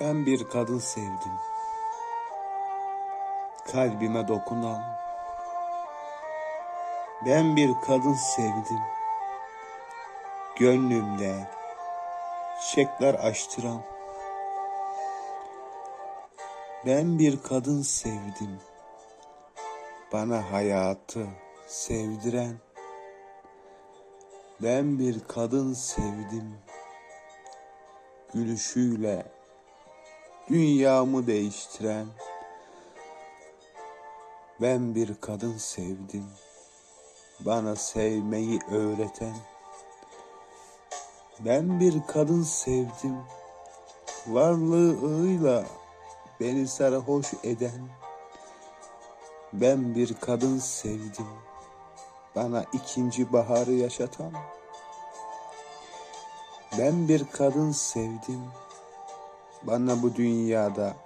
Ben bir kadın sevdim. Kalbime dokunan. Ben bir kadın sevdim. Gönlümde çiçekler açtıran. Ben bir kadın sevdim. Bana hayatı sevdiren. Ben bir kadın sevdim. Gülüşüyle dünyamı değiştiren. Ben bir kadın sevdim. Bana sevmeyi öğreten. Ben bir kadın sevdim. Varlığıyla beni sarhoş eden. Ben bir kadın sevdim. Bana ikinci baharı yaşatan. Ben bir kadın sevdim. Bana bu dünyada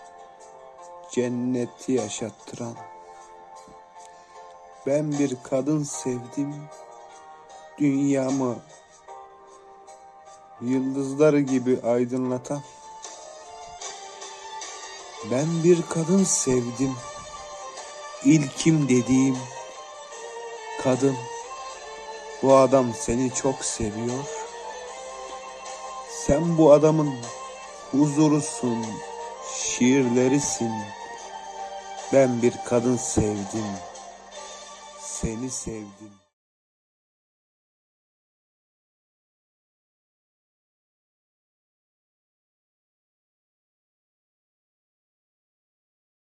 cenneti yaşattıran. Ben bir kadın sevdim. Dünyamı yıldızları gibi aydınlatan. Ben bir kadın sevdim. İlkim dediğim kadın. Bu adam seni çok seviyor. Sen bu adamın huzurusun, şiirlerisin. Ben bir kadın sevdim. Seni sevdim.